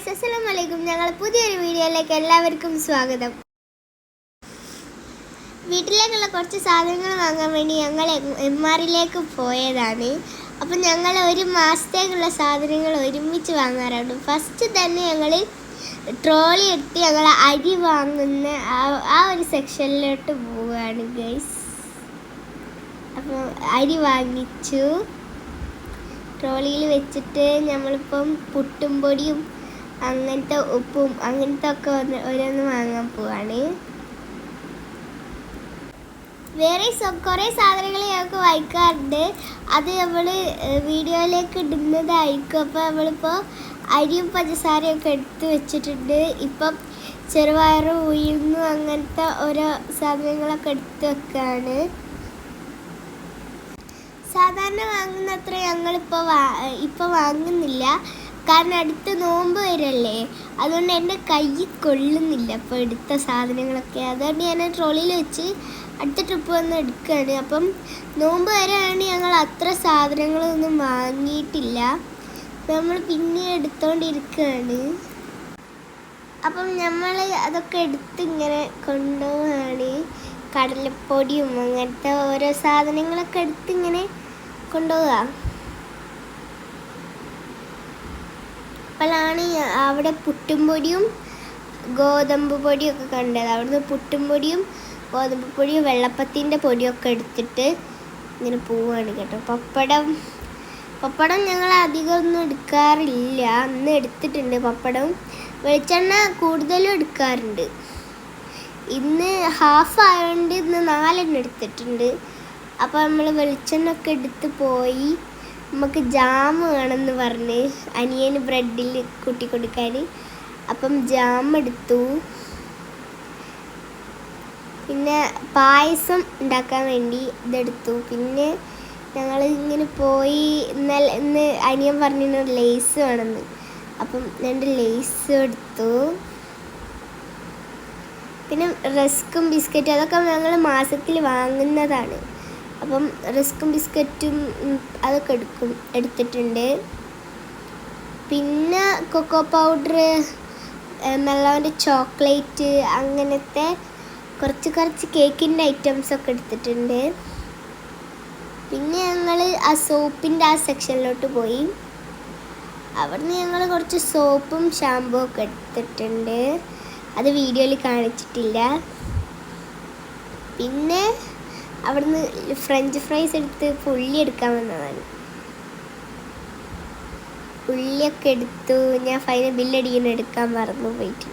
Guys അസ്സലാമു അലൈക്കും ഞങ്ങൾ പുതിയൊരു വീഡിയോയിലേക്ക് എല്ലാവർക്കും സ്വാഗതം. വീട്ടിലേക്കുള്ള കുറച്ച് സാധനങ്ങൾ വാങ്ങാൻ വേണ്ടി ഞങ്ങൾ എം ആറിലേക്ക് പോയതാണ്. അപ്പം ഞങ്ങൾ ഒരു മാസത്തേക്കുള്ള സാധനങ്ങൾ ഒരുമിച്ച് വാങ്ങാറുണ്ട്. ഫസ്റ്റ് തന്നെ ഞങ്ങൾ ട്രോളി എടുത്ത് ഞങ്ങൾ അരി വാങ്ങുന്ന ആ- ആ ഒരു സെക്ഷനിലോട്ട് പോവുകയാണ് ഗൈസ്. അപ്പോൾ അരി വാങ്ങിച്ചു. ട്രോളിയിൽ വെച്ചിട്ട് നമ്മളിപ്പം പുട്ടും പൊടിയും അങ്ങനത്തെ ഉപ്പും അങ്ങനത്തെ ഒക്കെ ഓരോന്ന് വാങ്ങാൻ പോവാണ്. വേറെ കുറെ കുറേ സാധനങ്ങൾ ഞങ്ങൾക്ക് വായിക്കാറുണ്ട് അത് നമ്മൾ വീഡിയോയിലേക്ക് ഇടുന്നതായിരിക്കും. അപ്പോൾ നമ്മളിപ്പോൾ അരിയും പഞ്ചസാരയും ഒക്കെ എടുത്ത് വെച്ചിട്ടുണ്ട്. ഇപ്പം ചെറുപയറും ഉയർന്നു അങ്ങനത്തെ ഓരോ സാധനങ്ങളൊക്കെ എടുത്ത് വെക്കുകയാണ് സാധാരണ വാങ്ങുന്നത്ര ഞങ്ങളിപ്പോൾ വാ ഇപ്പോൾ വാങ്ങുന്നില്ല. കാരണം അടുത്ത നോമ്പ് വരല്ലേ? അതുകൊണ്ട് എന്റെ കൈ കൊള്ളുന്നില്ല അപ്പോൾ എടുത്ത സാധനങ്ങളൊക്കെ. അതുകൊണ്ട് ഞാൻ ട്രോളിയിൽ വെച്ച് അടുത്ത ട്രിപ്പ് വന്ന് എടുക്കുകയാണ്. അപ്പം നോമ്പ് വരെയാണ് ഞങ്ങൾ അത്ര സാധനങ്ങളൊന്നും വാങ്ങിയിട്ടില്ല. നമ്മൾ പിന്നെ എടുത്തോണ്ടിരിക്കുകയാണ്. അപ്പം നമ്മൾ അതൊക്കെ എടുത്ത് ഇങ്ങനെ കൊണ്ടുപോവാണ് കടലപ്പൊടിയും അങ്ങനത്തെ ഓരോ സാധനങ്ങളൊക്കെ എടുത്ത് ഇങ്ങനെ കൊണ്ടുപോവുക. അപ്പോഴാണ് അവിടെ പുട്ടുംപൊടിയും ഗോതമ്പ് പൊടിയും ഒക്കെ കണ്ടത്. അവിടുന്ന് പുട്ടും പൊടിയും ഗോതമ്പ് പൊടിയും വെള്ളപ്പത്തിന്റെ പൊടിയൊക്കെ എടുത്തിട്ട് ഇങ്ങനെ പോവാണ് കേട്ടോ. പപ്പടം പപ്പടം ഞങ്ങൾ അധികം ഒന്നും എടുക്കാറില്ല. അന്ന് എടുത്തിട്ടുണ്ട് പപ്പടവും വെളിച്ചെണ്ണ കൂടുതലും എടുക്കാറുണ്ട്. ഇന്ന് ഹാഫ് ആയതുകൊണ്ട് ഇന്ന് നാലെണ്ണം എടുത്തിട്ടുണ്ട്. അപ്പോൾ നമ്മൾ വെളിച്ചെണ്ണ ഒക്കെ എടുത്ത് പോയി. നമുക്ക് ജാം വേണമെന്ന് പറഞ്ഞ് അനിയന് ബ്രെഡിൽ കൂട്ടി കൊടുക്കാൻ. അപ്പം ജാം എടുത്തു. പിന്നെ പായസം ഉണ്ടാക്കാൻ വേണ്ടി ഇതെടുത്തു. പിന്നെ ഞങ്ങൾ ഇങ്ങനെ പോയി ഇന്നലെ ഇന്ന് അനിയൻ പറഞ്ഞു ലേസ് വേണമെന്ന്. അപ്പം രണ്ട് ലേസ് എടുത്തു. പിന്നെ റസ്ക്കും ബിസ്ക്കറ്റും അതൊക്കെ ഞങ്ങൾ മാസത്തിൽ വാങ്ങുന്നതാണ്. അപ്പം റിസ്ക്കും ബിസ്ക്കറ്റും അതൊക്കെ എടുക്കും എടുത്തിട്ടുണ്ട്. പിന്നെ കൊക്കോ പൗഡർ മെല്ലോന്റെ ചോക്ലേറ്റ് അങ്ങനത്തെ കുറച്ച് കുറച്ച് കേക്കിന്റെ ഐറ്റംസൊക്കെ എടുത്തിട്ടുണ്ട്. പിന്നെ ഞങ്ങൾ ആ സോപ്പിന്റെ ആ സെക്ഷനിലോട്ട് പോയി. അവിടുന്ന് ഞങ്ങൾ കുറച്ച് സോപ്പും ഷാമ്പൂ ഒക്കെ എടുത്തിട്ടുണ്ട്. അത് വീഡിയോയിൽ കാണിച്ചിട്ടില്ല. പിന്നെ അവിടുന്ന് ഫ്രഞ്ച് ഫ്രൈസ് എടുത്ത് പുള്ളി എടുക്കാൻ വന്നതാണ്. ഉള്ളിയൊക്കെ എടുത്തു ഞാൻ ഫൈനൽ ബില്ലടിക്കുന്ന എടുക്കാൻ മറന്നു പോയിട്ടുണ്ട്